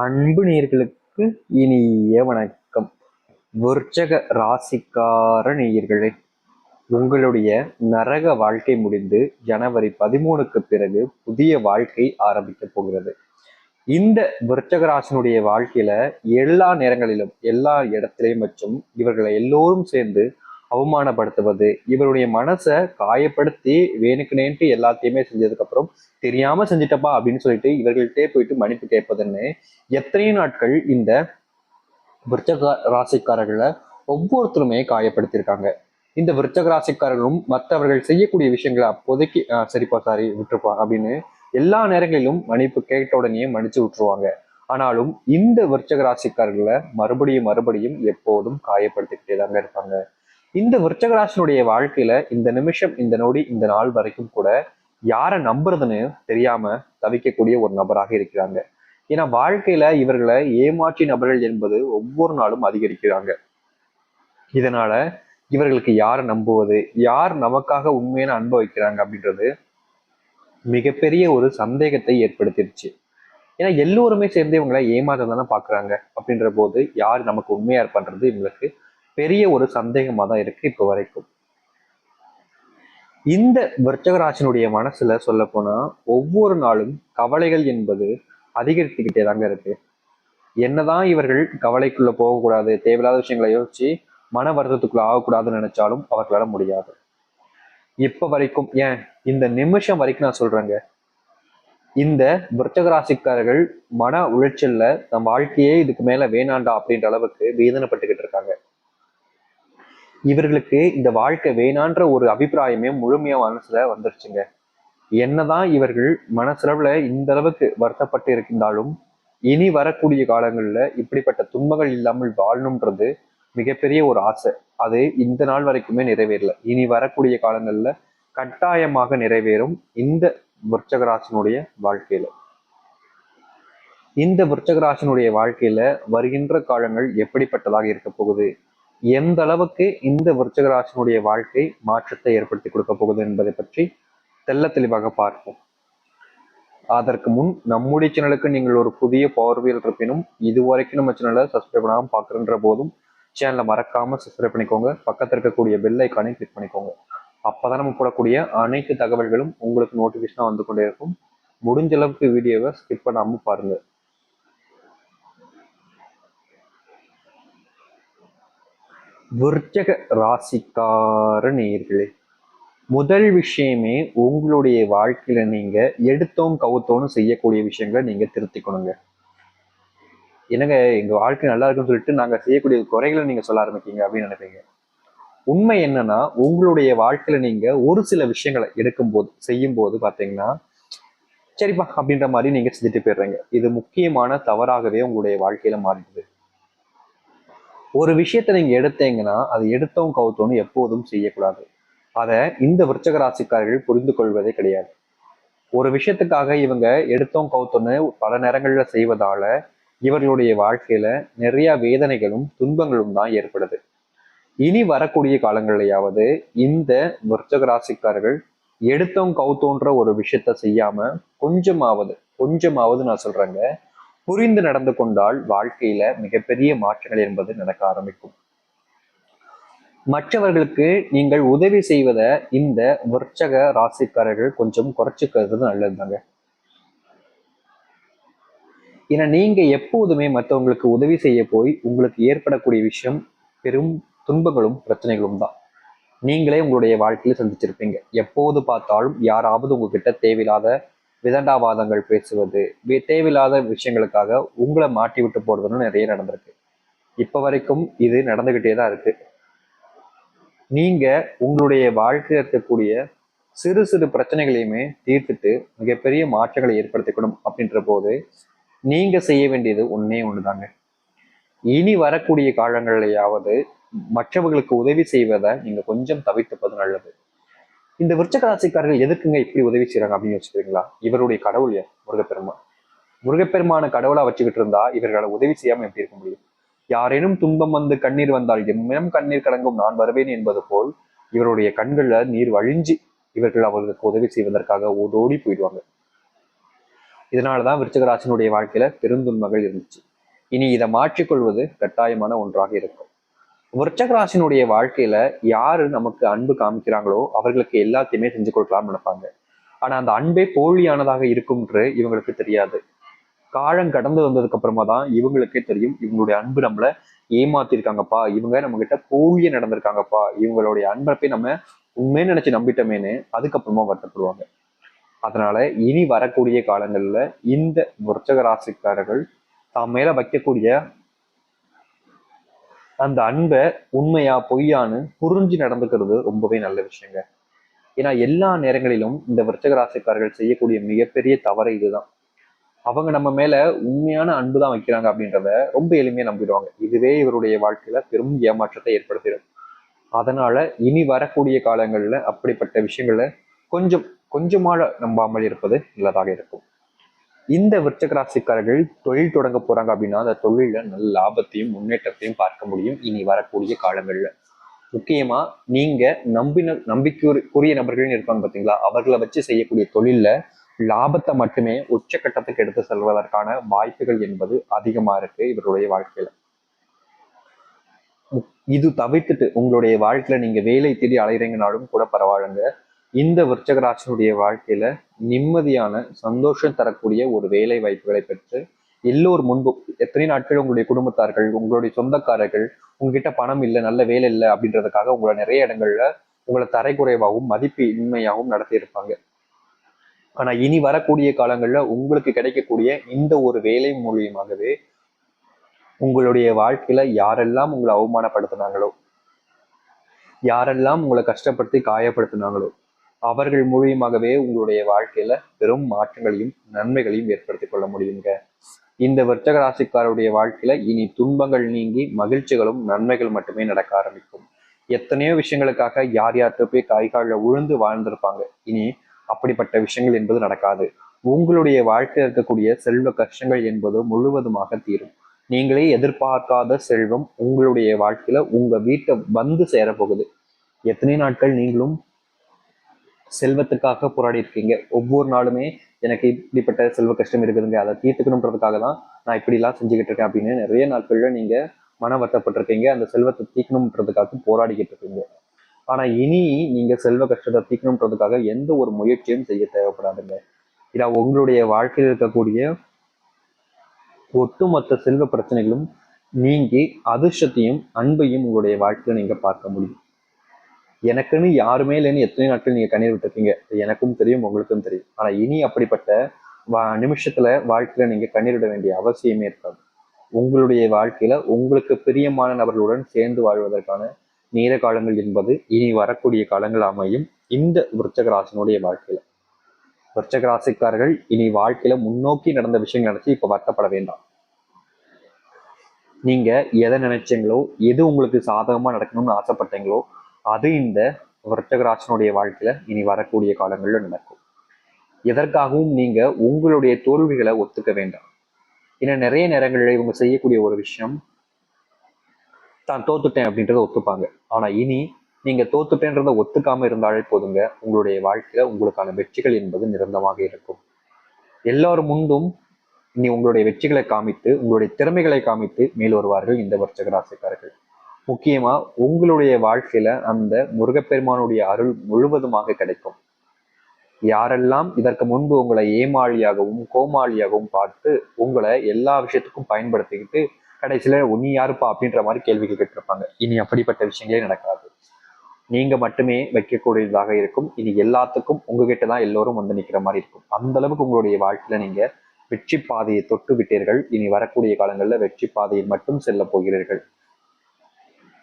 அன்பு நேர்களுக்கு இனிய வணக்கம். விருச்சக ராசிக்கார நேயர்களே உங்களுடைய நரக வாழ்க்கை முடிந்து ஜனவரி பதிமூணுக்கு பிறகு புதிய வாழ்க்கை ஆரம்பிக்க போகிறது. இந்த விருச்சக ராசினுடைய வாழ்க்கையில எல்லா நேரங்களிலும் எல்லா இடத்திலையும் மற்றும் இவர்களை எல்லோரும் சேர்ந்து அவமானப்படுத்துவது இவருடைய மனசை காயப்படுத்தி வேணுக்குனேன்ட்டு எல்லாத்தையுமே செஞ்சதுக்கப்புறம் தெரியாம செஞ்சிட்டப்பா அப்படின்னு சொல்லிட்டு இவர்கள்ட்டே போயிட்டு மன்னிப்பு கேட்பதுன்னு எத்தனை நாட்கள் இந்த விருச்சக ராசிக்காரர்களை ஒவ்வொருத்தருமே காயப்படுத்தியிருக்காங்க. இந்த விருச்சக ராசிக்காரர்களும் மற்றவர்கள் செய்யக்கூடிய விஷயங்களை அப்போதைக்கு "ஆஹ் சரிப்பா சாரி விட்டுருப்பா அப்படின்னு எல்லா நேரங்களிலும் மன்னிப்பு கேட்ட உடனே மன்னிச்சு விட்டுருவாங்க. ஆனாலும் இந்த விருச்சக ராசிக்காரர்களை மறுபடியும் மறுபடியும் எப்போதும் காயப்படுத்திக்கிட்டே தாங்க இருப்பாங்க. இந்த விருச்சகராசனுடைய வாழ்க்கையில இந்த நிமிஷம் இந்த நொடி இந்த நாள் வரைக்கும் கூட யாரை நம்புறதுன்னு தெரியாம தவிக்கக்கூடிய ஒரு நபராக இருக்கிறாங்க. ஏன்னா வாழ்க்கையில இவர்களை ஏமாற்றி நபர்கள் என்பது ஒவ்வொரு நாளும் அதிகரிக்கிறாங்க. இதனால இவர்களுக்கு யாரை நம்புவது யார் நமக்காக உண்மையான அனுபவிக்கிறாங்க அப்படின்றது மிகப்பெரிய ஒரு சந்தேகத்தை ஏற்படுத்திடுச்சு. ஏன்னா எல்லோருமே சேர்ந்து இவங்களை ஏமாற்றம் தானே பாக்குறாங்க அப்படின்ற போது யார் நமக்கு உண்மையா இருப்பான்றது இவங்களுக்கு பெரிய ஒரு சந்தேகமா தான் இருக்கு இப்போ வரைக்கும். இந்த விருச்சகராசினுடைய மனசுல சொல்ல போனா ஒவ்வொரு நாளும் கவலைகள் என்பது அதிகரித்துக்கிட்டே தாங்க இருக்கு. என்னதான் இவர்கள் கவலைக்குள்ள போகக்கூடாது தேவையில்லாத விஷயங்களை யோசிச்சு மன வருத்தத்துக்குள்ள ஆகக்கூடாதுன்னு நினைச்சாலும் அவர்களால முடியாது. இப்ப வரைக்கும் ஏன்? இந்த நிமிஷம் வரைக்கும் நான் சொல்றேங்க. இந்த விருச்சகராசிக்காரர்கள் மன உளைச்சல்ல தம் வாழ்க்கையே இதுக்கு மேல வேணாண்டா அப்படின்ற அளவுக்கு வேதனைப்பட்டுக்கிட்டு இருக்காங்க. இவர்களுக்கு இந்த வாழ்க்கை வேணான்ற ஒரு அபிப்பிராயமே முழுமையா மனசுல வந்துருச்சுங்க. என்னதான் இவர்கள் மனசளவுல இந்த அளவுக்கு வருத்தப்பட்டு இருக்கின்றாலும் இனி வரக்கூடிய காலங்கள்ல இப்படிப்பட்ட துன்பங்கள் இல்லாமல் வாழணுன்றது மிகப்பெரிய ஒரு ஆசை. அது இந்த நாள் வரைக்குமே நிறைவேறல. இனி வரக்கூடிய காலங்கள்ல கட்டாயமாக நிறைவேறும் இந்த விருச்சகராசனுடைய வாழ்க்கையில. இந்த விருச்சகராசனுடைய வாழ்க்கையில வருகின்ற காலங்கள் எப்படிப்பட்டதாக இருக்க போகுது? எந்த அளவுக்கு இந்த விருச்சகராசினுடைய வாழ்க்கை மாற்றத்தை ஏற்படுத்தி கொடுக்க போகுது என்பதை பற்றி தெள்ள தெளிவாக பார்ப்போம். அதற்கு முன் நம்முடைய சேனலுக்கு நீங்கள் ஒரு புதிய பார்வையில் இருப்பினும் இதுவரைக்கும் நம்ம சேனலை சப்ஸ்கிரைப் பண்ணாமல் பார்க்குறன்ற போதும் சேனலை மறக்காம சப்ஸ்கிரைப் பண்ணிக்கோங்க. பக்கத்தில் இருக்கக்கூடிய பெல் ஐக்கானை கிளிக் பண்ணிக்கோங்க. அப்போதான் நம்ம போடக்கூடிய அனைத்து தகவல்களும் உங்களுக்கு நோட்டிஃபிகேஷனாக வந்து கொண்டே இருக்கும். முடிஞ்ச அளவுக்கு வீடியோவை ஸ்கிப் பண்ணாமல் பாருங்கள் விருச்சக ராசிக்கார நேர்களே முதல் விஷயமே உங்களுடைய வாழ்க்கையில நீங்க எடுத்தோம் கவுத்தோன்னு செய்யக்கூடிய விஷயங்களை நீங்க திருத்திக்கணுங்க. என்னங்க எங்க வாழ்க்கை நல்லா இருக்குன்னு சொல்லிட்டு நாங்க செய்யக்கூடிய குறைகளை நீங்க சொல்ல ஆரம்பிக்கீங்க அப்படின்னு நினைப்பீங்க. உண்மை என்னன்னா உங்களுடைய வாழ்க்கையில நீங்க ஒரு சில விஷயங்களை எடுக்கும்போது செய்யும் போது பாத்தீங்கன்னா சரிப்பா அப்படின்ற மாதிரி நீங்க செஞ்சுட்டு போயிடுறீங்க. இது முக்கியமான தவறாகவே உங்களுடைய வாழ்க்கையில மாறிடுது. ஒரு விஷயத்த நீங்க எடுத்தீங்கன்னா அதை எடுத்தோம் கவுத்தோன்னு எப்போதும் செய்யக்கூடாது. அதை இந்த விருச்சக ராசிக்காரர்கள் புரிந்து கொள்வதே கிடையாது. ஒரு விஷயத்துக்காக இவங்க எடுத்தோம் கவுத்தோன்னு பல நேரங்களில் செய்வதால இவர்களுடைய வாழ்க்கையில நிறைய வேதனைகளும் துன்பங்களும் தான் ஏற்படுது. இனி வரக்கூடிய காலங்களையாவது இந்த விருச்சக ராசிக்காரர்கள் எடுத்தோம் கவுத்தோன்ற ஒரு விஷயத்த செய்யாம கொஞ்சமாவது கொஞ்சமாவது நான் சொல்றேங்க. புரிந்து நடந்து கொண்டால் வாழ்க்கையில மிகப்பெரிய மாற்றங்கள் என்பது நடக்க ஆரம்பிக்கும். மற்றவர்களுக்கு நீங்கள் உதவி செய்வதை இந்த விற்சக ராசிக்காரர்கள் கொஞ்சம் குறைச்சிக்கிறது நல்லதுதாங்க. ஏன்னா நீங்க எப்போதுமே மற்றவங்களுக்கு உதவி செய்ய போய் உங்களுக்கு ஏற்படக்கூடிய விஷயம் பெரும் துன்பங்களும் பிரச்சனைகளும் தான். நீங்களே உங்களுடைய வாழ்க்கையில சந்திச்சிருப்பீங்க. எப்போது பார்த்தாலும் யாராவது உங்ககிட்ட தேவையில்லாத விதண்டாவாதங்கள் பேசுவது தேவையில்லாத விஷயங்களுக்காக உங்களை மாட்டி விட்டு போடுறதுன்னு நிறைய நடந்திருக்கு. இப்போ வரைக்கும் இது நடந்துகிட்டே தான் இருக்கு. நீங்க உங்களுடைய வாழ்க்கையில் இருக்கக்கூடிய சிறு சிறு பிரச்சனைகளையுமே தீர்த்துட்டு மிகப்பெரிய மாற்றங்களை ஏற்படுத்திக்கணும் அப்படின்ற போது நீங்க செய்ய வேண்டியது ஒன்னே ஒண்ணுதாங்க. இனி வரக்கூடிய காலங்களையாவது மற்றவர்களுக்கு உதவி செய்வதை நீங்க கொஞ்சம் தவிர்த்துப்பது நல்லது. இந்த விருச்சக ராசிக்காரர்கள் எதுக்குங்க இப்படி உதவி செய்யறாங்க அப்படின்னு வச்சுக்கிறீங்களா இவருடைய கடவுள் யார்? முருகப்பெருமான். முருகப்பெருமான கடவுளா வச்சுக்கிட்டு இருந்தா இவர்களை உதவி செய்யாம எப்படி இருக்க முடியும்? யாரேனும் துன்பம் வந்து கண்ணீர் வந்தால் எம்மிடம் கண்ணீர் கலங்கும் நான் வருவேன் என்பது போல் இவருடைய கண்கள்ல நீர் வழிஞ்சு இவர்கள் அவர்களுக்கு உதவி செய்வதற்காக ஓடோடி போயிடுவாங்க. இதனாலதான் விருச்சகராசனுடைய வாழ்க்கையில பெருந்துன்பங்கள் இருந்துச்சு. இனி இதை மாற்றிக்கொள்வது கட்டாயமான ஒன்றாக இருக்கும். விருச்சகராசினுடைய வாழ்க்கையில யாரு நமக்கு அன்பு காமிக்கிறாங்களோ அவர்களுக்கு எல்லாத்தையுமே செஞ்சு கொடுக்கலாம்னு நினைப்பாங்க. ஆனா அந்த அன்பே போலியானதாக இருக்கும்ன்று இவங்களுக்கு தெரியாது. காலம் கடந்து வந்ததுக்கு அப்புறமா தான் இவங்களுக்கே தெரியும். இவங்களுடைய அன்பு நம்மள ஏமாத்திருக்காங்கப்பா. இவங்க நம்ம கிட்ட போலியே நடந்திருக்காங்கப்பா. இவங்களுடைய அன்பை போய் நம்ம உண்மையை நினைச்சு நம்பிட்டோமேனு அதுக்கப்புறமா வருத்தப்படுவாங்க. அதனால இனி வரக்கூடிய காலங்கள்ல இந்த விருச்சக ராசிக்காரர்கள் தாம் மேல வைக்கக்கூடிய அந்த அன்பை உண்மையா பொய்யான்னு புரிஞ்சு நடந்துக்கிறது ரொம்பவே நல்ல விஷயங்க. ஏன்னா எல்லா நேரங்களிலும் இந்த விருச்சக ராசிக்காரர்கள் செய்யக்கூடிய மிகப்பெரிய தவறு இதுதான். அவங்க நம்ம மேல உண்மையான அன்பு தான் வைக்கிறாங்க அப்படின்றத ரொம்ப எளிமையா நம்பிடுவாங்க. இதுவே இவருடைய வாழ்க்கையில பெரும் ஏமாற்றத்தை ஏற்படுத்திடும். அதனால இனி வரக்கூடிய காலங்களில் அப்படிப்பட்ட விஷயங்களை கொஞ்சம் கொஞ்சமாக நம்பாமல் இருப்பது நல்லதாக இருக்கும். இந்த விருச்சக ராசிக்காரர்கள் தொழில் தொடங்க போறாங்க அப்படின்னா அந்த தொழில நல்ல லாபத்தையும் முன்னேற்றத்தையும் பார்க்க முடியும். இனி வரக்கூடிய காலங்கள்ல. முக்கியமா நீங்க நம்பின நம்பிக்கைக்குரிய நபர்கள்னு இருப்பாங்க பாத்தீங்களா? அவர்களை வச்சு செய்யக்கூடிய தொழில்ல லாபத்தை மட்டுமே உச்சக்கட்டத்துக்கு எடுத்து செல்வதற்கான வாய்ப்புகள் என்பது அதிகமா இருக்கு இவருடைய வாழ்க்கையில. இது தவிர்த்துட்டு உங்களுடைய வாழ்க்கையில நீங்க வேலை தேடி அலைகிறீங்கனாலும் கூட பரவாயில்லைங்க. இந்த விருச்சகராசனுடைய வாழ்க்கையில நிம்மதியான சந்தோஷம் தரக்கூடிய ஒரு வேலை வாய்ப்புகளை பெற்று எல்லோர் முன்பு எத்தனை நாட்கள் உங்களுடைய குடும்பத்தார்கள் உங்களுடைய சொந்தக்காரர்கள் உங்ககிட்ட பணம் இல்லை நல்ல வேலை இல்லை அப்படின்றதுக்காக உங்களை நிறைய இடங்கள்ல உங்களை தரைக்குறைவாகவும் மதிப்பு இன்மையாகவும் நடத்தி இருப்பாங்க. ஆனா இனி வரக்கூடிய காலங்கள்ல உங்களுக்கு கிடைக்கக்கூடிய இந்த ஒரு வேலை மூலியமாகவே உங்களுடைய வாழ்க்கையில யாரெல்லாம் உங்களை அவமானப்படுத்தினாங்களோ யாரெல்லாம் உங்களை கஷ்டப்படுத்தி காயப்படுத்தினாங்களோ அவர்கள் மூலியமாகவே உங்களுடைய வாழ்க்கையில பெரும் மாற்றங்களையும் நன்மைகளையும் ஏற்படுத்திக் கொள்ள முடியுங்க. இந்த வர்த்தக ராசிக்காரருடைய வாழ்க்கையில இனி துன்பங்கள் நீங்கி மகிழ்ச்சிகளும் நன்மைகள் மட்டுமே நடக்க ஆரம்பிக்கும். எத்தனையோ விஷயங்களுக்காக யார் யார்கிட்ட போய் கைகாலில் உழுந்து வாழ்ந்திருப்பாங்க. இனி அப்படிப்பட்ட விஷயங்கள் என்பது நடக்காது. உங்களுடைய வாழ்க்கையில் இருக்கக்கூடிய செல்வ கஷ்டங்கள் என்பது முழுவதுமாக தீரும். நீங்களே எதிர்பார்க்காத செல்வம் உங்களுடைய வாழ்க்கையில உங்க வீட்டை வந்து சேரப்போகுது. எத்தனை நாட்கள் நீங்களும் செல்வத்துக்காக போராடி இருக்கீங்க ஒவ்வொரு நாளுமே எனக்கு இப்படிப்பட்ட செல்வ கஷ்டம் இருக்குதுங்க. அதை தீர்த்துக்கணுன்றதுக்காக தான் நான் இப்படிலாம் செஞ்சுக்கிட்டு இருக்கேன் அப்படின்னு நிறைய நாட்கள்ல நீங்க மன வருத்தப்பட்டிருக்கீங்க. அந்த செல்வத்தை தீர்க்கணுன்றதுக்காக போராடிக்கிட்டு இருக்கீங்க ஆனா இனி நீங்க செல்வ கஷ்டத்தை தீர்க்கணுன்றதுக்காக எந்த ஒரு முயற்சியும் செய்ய தேவைப்படாதுங்க. இதா உங்களுடைய வாழ்க்கையில் இருக்கக்கூடிய ஒட்டுமொத்த செல்வ பிரச்சனைகளும் நீங்கி அதிர்ஷ்டத்தையும் அன்பையும் உங்களுடைய வாழ்க்கையில நீங்க பார்க்க முடியும். எனக்குன்னு யாருமே இல்லைன்னு எத்தனை நாட்கள் நீங்க கண்ணீர் விட்டுருக்கீங்க. எனக்கும் தெரியும் உங்களுக்கும் தெரியும். ஆனா இனி அப்படிப்பட்ட வா நிமிஷத்துல வாழ்க்கையில நீங்க கண்ணீர் விட வேண்டிய அவசியமே இருக்காது. உங்களுடைய வாழ்க்கையில உங்களுக்கு பிரியமான நபர்களுடன் சேர்ந்து வாழ்வதற்கான நேர காலங்கள் என்பது இனி வரக்கூடிய காலங்கள் அமையும் இந்த விருச்சகராசனுடைய வாழ்க்கையில. விருச்சகராசிக்காரர்கள் இனி வாழ்க்கையில முன்னோக்கி நடந்த விஷயங்கள் நினைச்சு இப்ப வருத்தப்பட வேண்டாம். நீங்க எதை நினைச்சீங்களோ எது உங்களுக்கு சாதகமா நடக்கணும்னு ஆசைப்பட்டீங்களோ அது இந்த விருச்சகராசனுடைய வாழ்க்கையில இனி வரக்கூடிய காலங்கள்ல நடக்கும். எதற்காகவும் நீங்க உங்களுடைய தோல்விகளை ஒத்துக்க வேண்டாம். ஏன்னா நிறைய நேரங்களில் இவங்க செய்யக்கூடிய ஒரு விஷயம் தான் தோத்துட்டேன் அப்படின்றத ஒத்துப்பாங்க. ஆனா இனி நீங்க தோத்துட்டேன்றத ஒத்துக்காம இருந்தாலே போதுங்க உங்களுடைய வாழ்க்கையில உங்களுக்கான வெற்றிகள் என்பது நிரந்தரமாக இருக்கும். எல்லார் முன்பும் இனி உங்களுடைய வெற்றிகளை காமித்து உங்களுடைய திறமைகளை காமித்து மேல் வருவார்கள் இந்த வர்ச்சக முக்கியமாக முக்கியமா உங்களுடைய வாழ்க்கையில அந்த முருகப்பெருமானுடைய அருள் முழுவதுமாக கிடைக்கும். யாரெல்லாம் இதற்கு முன்பு உங்களை ஏமாளியாகவும் கோமாளியாகவும் பார்த்து உங்களை எல்லா விஷயத்துக்கும் பயன்படுத்திக்கிட்டு கடைசியில உன்னி யாருப்பா? அப்படின்ற மாதிரி கேள்விகள் கேட்டிருப்பாங்க இனி அப்படிப்பட்ட விஷயங்களே நடக்காது. நீங்கள் மட்டுமே வைக்கக்கூடியதாக இருக்கும். இனி எல்லாத்துக்கும் உங்ககிட்ட தான் எல்லோரும் வந்து நிற்கிற மாதிரி இருக்கும். அந்த அளவுக்கு உங்களுடைய வாழ்க்கையில நீங்கள் வெற்றி பாதையை தொட்டு விட்டீர்கள். இனி வரக்கூடிய காலங்களில் வெற்றி பாதையில் மட்டும் செல்ல போகிறீர்கள்.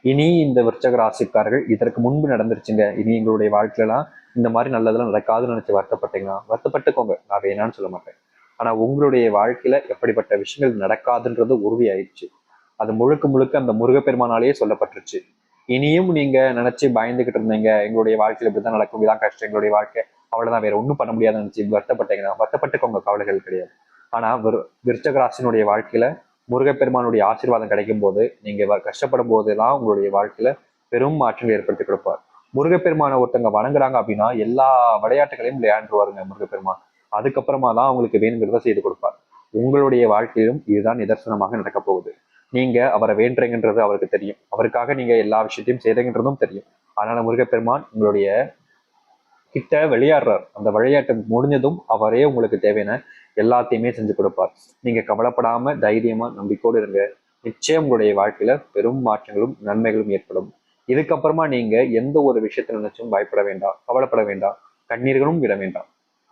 இனி இந்த விருச்சக ராசிக்காரர்கள் இதற்கு முன்பு நடந்துருச்சுங்க. இனி எங்களுடைய வாழ்க்கையெல்லாம் இந்த மாதிரி நல்லதெல்லாம் நடக்காதுன்னு நினைச்சு வருத்தப்பட்டீங்கன்னா வருத்தப்பட்டுக்கோங்க. நான் வேணான்னு சொல்ல மாட்டேன். ஆனா உங்களுடைய வாழ்க்கையில எப்படிப்பட்ட விஷயங்கள் நடக்காதுன்றது உறுதியாயிடுச்சு. அது முழுக்க முழுக்க அந்த முருகப்பெருமானாலேயே சொல்லப்பட்டுருச்சு. இனியும் நீங்க நினைச்சு பயந்துகிட்டு இருந்தீங்க எங்களுடைய வாழ்க்கையில இப்படிதான் நடக்கும் இதான் கஷ்டம் எங்களுடைய வாழ்க்கை அவ்வளவுதான் வேற ஒன்றும் பண்ண முடியாதுன்னு நினைச்சு வருத்தப்பட்டீங்கன்னா வருத்தப்பட்டுக்கோங்க கவலைகள் கிடையாது. ஆனா விருச்சகராசினுடைய வாழ்க்கையில முருகப்பெருமானுடைய ஆசீர்வாதம் கிடைக்கும் போது நீங்க கஷ்டப்படும் போதெல்லாம் உங்களுடைய வாழ்க்கையில பெரும் மாற்றங்கள் ஏற்படுத்தி கொடுப்பார். முருகப்பெருமானை ஒருத்தங்க வணங்குறாங்க அப்படின்னா எல்லா விளையாட்டுகளையும் விளையாண்டுருவாருங்க முருகப்பெருமான். அதுக்கப்புறமா தான் அவங்களுக்கு வேணுங்கிறத செய்து கொடுப்பார். உங்களுடைய வாழ்க்கையிலும் இதுதான் நிதர்சனமாக நடக்க போகுது. நீங்க அவரை வேண்டுறீங்கன்றது அவருக்கு தெரியும். அவருக்காக நீங்க எல்லா விஷயத்தையும் செய்றீங்கன்றதும் தெரியும். அதனால முருகப்பெருமான் உங்களுடைய கிட்ட விளையாடுறார். அந்த விளையாட்டு முடிஞ்சதும் அவரே உங்களுக்கு தேவையான எல்லாத்தையுமே செஞ்சு கொடுப்பார். நீங்க கவலைப்படாம தைரியமா நம்பிக்கோடு இருங்க. நிச்சயம் உங்களுடைய வாழ்க்கையில பெரும் மாற்றங்களும் நன்மைகளும் ஏற்படும். இதுக்கப்புறமா நீங்க எந்த ஒரு விஷயத்தை நினைச்சும் பயப்பட வேண்டாம் கவலைப்பட வேண்டாம் கண்ணீர்களும் விட வேண்டாம்.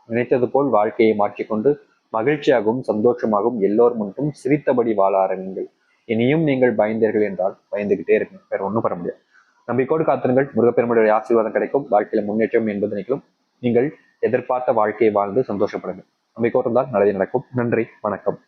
நினைத்தது போல் வாழ்க்கையை மாற்றிக்கொண்டு மகிழ்ச்சியாகவும் சந்தோஷமாகவும் எல்லோர் முன்பும் சிரித்தபடி வாழ ஆரம்பிங்கள். இனியும் நீங்கள் பயந்தீர்கள் என்றால் பயந்துகிட்டே இருங்க வேற ஒன்றும் பண்ண முடியாது. நம்பிக்கோடு காத்திருங்கள். முருகப்பெருமையுடைய ஆசீர்வாதம் கிடைக்கும். வாழ்க்கையில முன்னேற்றம் என்பது நிகழும். நீங்கள் எதிர்பார்த்த வாழ்க்கையை வாழ்ந்து சந்தோஷப்படுங்கள். அமைக்கோட்டம்தான் இருந்தால் நல்லது நடக்கும். நன்றி வணக்கம்.